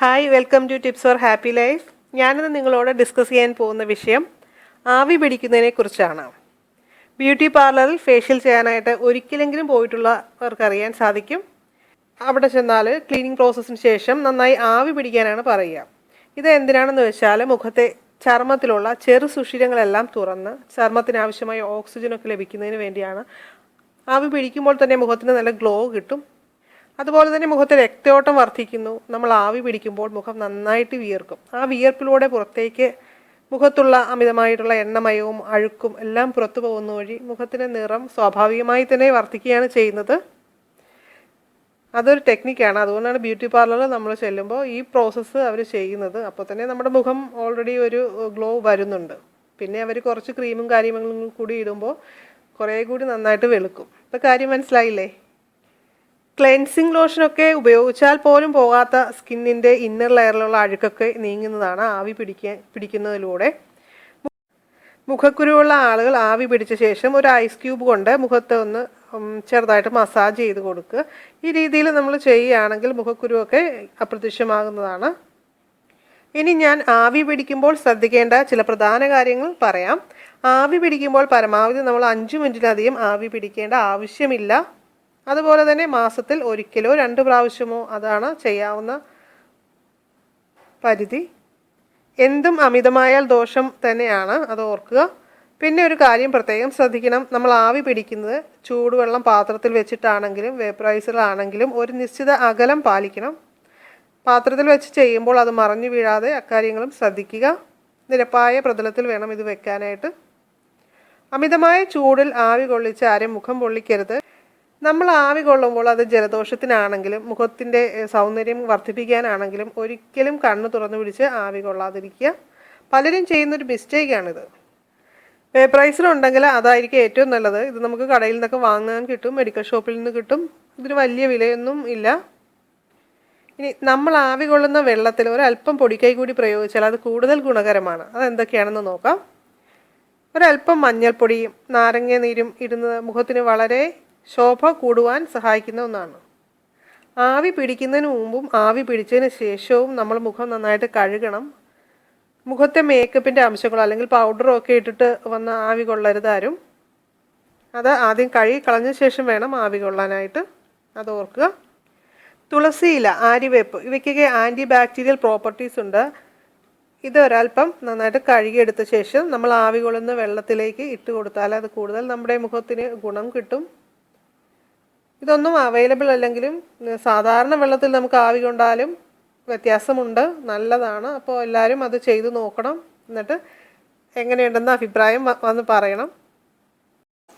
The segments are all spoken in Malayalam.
Hi welcome to tips for happy life ഞാനിന്ന് നിങ്ങളോട് ഡിസ്കസ് ചെയ്യാൻ പോകുന്ന വിഷയം ആവി പിടിക്കുന്നതിനെ കുറിച്ചാണ്. ബ്യൂട്ടി പാർലറിൽ ഫേഷ്യൽ ചെയ്യാനായിട്ട് ഒരിക്കലെങ്കിലും പോയിട്ടുള്ളവർക്ക് അറിയാൻ സാധിക്കും. അവിടെ ചെന്നാൽ ക്ലീനിങ് പ്രോസസ്സിന് ശേഷം നന്നായി ആവി പിടിക്കാനാണ് പറയുക. ഇത് എന്തിനാണെന്ന് വെച്ചാൽ മുഖത്തെ ചർമ്മത്തിലുള്ള ചെറു സുഷിരങ്ങളെല്ലാം തുറന്ന് ചർമ്മത്തിന് ആവശ്യമായ ഓക്സിജനൊക്കെ ലഭിക്കുന്നതിന് വേണ്ടിയാണ്. ആവി പിടിക്കുമ്പോൾ തന്നെ മുഖത്തിന് നല്ല ഗ്ലോ കിട്ടും. അതുപോലെ തന്നെ മുഖത്തെ രക്തയോട്ടം വർദ്ധിക്കുന്നു. നമ്മൾ ആവി പിടിക്കുമ്പോൾ മുഖം നന്നായിട്ട് വിയർക്കും. ആ വിയർപ്പിലൂടെ പുറത്തേക്ക് മുഖത്തുള്ള അമിതമായിട്ടുള്ള എണ്ണമയവും അഴുക്കും എല്ലാം പുറത്തു പോകുന്ന വഴി മുഖത്തിന്റെ നിറം സ്വാഭാവികമായി തന്നെ വർദ്ധിക്കുകയാണ് ചെയ്യുന്നത്. അതൊരു ടെക്നിക്കാണ്. അതുകൊണ്ടാണ് ബ്യൂട്ടി പാർലറിൽ നമ്മൾ ചെല്ലുമ്പോൾ ഈ പ്രോസസ്സ് അവർ ചെയ്യുന്നത്. അപ്പോൾ തന്നെ നമ്മുടെ മുഖം ഓൾറെഡി ഒരു ഗ്ലോ വരുന്നുണ്ട്. പിന്നെ അവർ കുറച്ച് ക്രീമും കാര്യങ്ങളും കൂടി ഇടുമ്പോൾ കുറേ കൂടി നന്നായിട്ട് വെളുക്കും. ഇപ്പോൾ കാര്യം മനസ്സിലായില്ലേ? ക്ലെൻസിങ് ലോഷനൊക്കെ ഉപയോഗിച്ചാൽ പോലും പോകാത്ത സ്കിന്നിന്റെ ഇന്നർ ലെയറിലുള്ള അഴുക്കൊക്കെ നീങ്ങുന്നതാണ് ആവി പിടിക്കാൻ പിടിക്കുന്നതിലൂടെ. മുഖക്കുരുവുള്ള ആളുകൾ ആവി പിടിച്ച ശേഷം ഒരു ഐസ് ക്യൂബ് കൊണ്ട് മുഖത്ത് ഒന്ന് ചെറുതായിട്ട് മസാജ് ചെയ്ത് കൊടുക്കുക. ഈ രീതിയിൽ നമ്മൾ ചെയ്യുകയാണെങ്കിൽ മുഖക്കുരുവൊക്കെ അപ്രത്യക്ഷമാകുന്നതാണ്. ഇനി ഞാൻ ആവി പിടിക്കുമ്പോൾ ശ്രദ്ധിക്കേണ്ട ചില പ്രധാന കാര്യങ്ങൾ പറയാം. ആവി പിടിക്കുമ്പോൾ പരമാവധി നമ്മൾ അഞ്ച് മിനിറ്റിലധികം ആവി പിടിക്കേണ്ട ആവശ്യമില്ല. അതുപോലെ തന്നെ മാസത്തിൽ ഒരിക്കലോ രണ്ട് പ്രാവശ്യമോ അതാണ് ചെയ്യാവുന്ന പരിധി. എന്തും അമിതമായാൽ ദോഷം തന്നെയാണ് അത് ഓർക്കുക. പിന്നെ ഒരു കാര്യം പ്രത്യേകം ശ്രദ്ധിക്കണം. നമ്മൾ ആവി പിടിക്കുന്നത് ചൂടുവെള്ളം പാത്രത്തിൽ വെച്ചിട്ടാണെങ്കിലും വേപ്പറൈസറിലാണെങ്കിലും ഒരു നിശ്ചിത അകലം പാലിക്കണം. പാത്രത്തിൽ വെച്ച് ചെയ്യുമ്പോൾ അത് മറഞ്ഞു വീഴാതെ അക്കാര്യങ്ങളും ശ്രദ്ധിക്കുക. നിരപ്പായ പ്രതലത്തിൽ വേണം ഇത് വെക്കാനായിട്ട്. അമിതമായ ചൂടിൽ ആവി കൊള്ളിച്ച് ആരും മുഖം പൊള്ളിക്കരുത്. നമ്മൾ ആവി കൊള്ളുമ്പോൾ അത് ജലദോഷത്തിനാണെങ്കിലും മുഖത്തിന്റെ സൗന്ദര്യം വർദ്ധിപ്പിക്കാനാണെങ്കിലും ഒരിക്കലും കണ്ണ് തുറന്നു പിടിച്ച് ആവി കൊള്ളാതിരിക്കുക. പലരും ചെയ്യുന്നൊരു മിസ്റ്റേക്കാണിത്. വേപ്പറൈസർ ഉണ്ടെങ്കിൽ അതായിരിക്കും ഏറ്റവും നല്ലത്. ഇത് നമുക്ക് കടയിൽ നിന്നൊക്കെ വാങ്ങാൻ കിട്ടും മെഡിക്കൽ ഷോപ്പിൽ നിന്ന് കിട്ടും. ഇതിന് വലിയ വിലയൊന്നും ഇല്ല. ഇനി നമ്മൾ ആവി കൊള്ളുന്ന വെള്ളത്തിൽ ഒരല്പം പൊടിക്കൈ കൂടി പ്രയോഗിച്ചാൽ അത് കൂടുതൽ ഗുണകരമാണ്. അതെന്തൊക്കെയാണെന്ന് നോക്കാം. ഒരല്പം മഞ്ഞൾപ്പൊടിയും നാരങ്ങ നീരും ഇടുന്നത് മുഖത്തിന് വളരെ ശോഭ കൂടുവാൻ സഹായിക്കുന്ന ഒന്നാണ്. ആവി പിടിക്കുന്നതിന് മുമ്പും ആവി പിടിച്ചതിന് ശേഷവും നമ്മൾ മുഖം നന്നായിട്ട് കഴുകണം. മുഖത്തെ മേക്കപ്പിന്റെ അംശങ്ങളോ അല്ലെങ്കിൽ പൗഡറോ ഒക്കെ ഇട്ടിട്ട് വന്ന് ആവി കൊള്ളരുതാരും അത് ആദ്യം കഴുകി കളഞ്ഞ ശേഷം വേണം ആവി കൊള്ളാനായിട്ട്. അത് ഓർക്കുക. തുളസിയില ആര്യവേപ്പ് ഇവയ്ക്കൊക്കെ ആന്റി ബാക്ടീരിയൽ പ്രോപ്പർട്ടീസ് ഉണ്ട്. ഇത് ഒരല്പം നന്നായിട്ട് കഴുകിയെടുത്ത ശേഷം നമ്മൾ ആവി കൊള്ളുന്ന വെള്ളത്തിലേക്ക് ഇട്ട് കൊടുത്താൽ അത് കൂടുതൽ നമ്മുടെ മുഖത്തിന് ഗുണം കിട്ടും. ഇതൊന്നും അവൈലബിൾ അല്ലെങ്കിലും സാധാരണ വെള്ളത്തിൽ നമുക്ക് ആവി കൊണ്ടാലും വ്യത്യാസമുണ്ട്. നല്ലതാണ്. അപ്പോൾ എല്ലാവരും അത് ചെയ്തു നോക്കണം. എന്നിട്ട് എങ്ങനെയുണ്ടെന്ന അഭിപ്രായം വന്ന് പറയണം.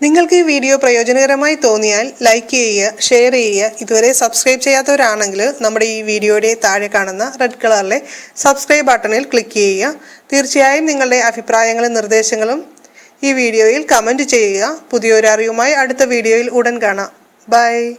നിങ്ങൾക്ക് ഈ വീഡിയോ പ്രയോജനകരമായി തോന്നിയാൽ ലൈക്ക് ചെയ്യുക ഷെയർ ചെയ്യുക. ഇതുവരെ സബ്സ്ക്രൈബ് ചെയ്യാത്തവരാണെങ്കിൽ നമ്മുടെ ഈ വീഡിയോയുടെ താഴെ കാണുന്ന റെഡ് കളറിലെ സബ്സ്ക്രൈബ് ബട്ടണിൽ ക്ലിക്ക് ചെയ്യുക. തീർച്ചയായും നിങ്ങളുടെ അഭിപ്രായങ്ങളും നിർദ്ദേശങ്ങളും ഈ വീഡിയോയിൽ കമന്റ് ചെയ്യുക. പുതിയൊരു അറിവുമായി അടുത്ത വീഡിയോയിൽ ഉടൻ കാണാം. Bye.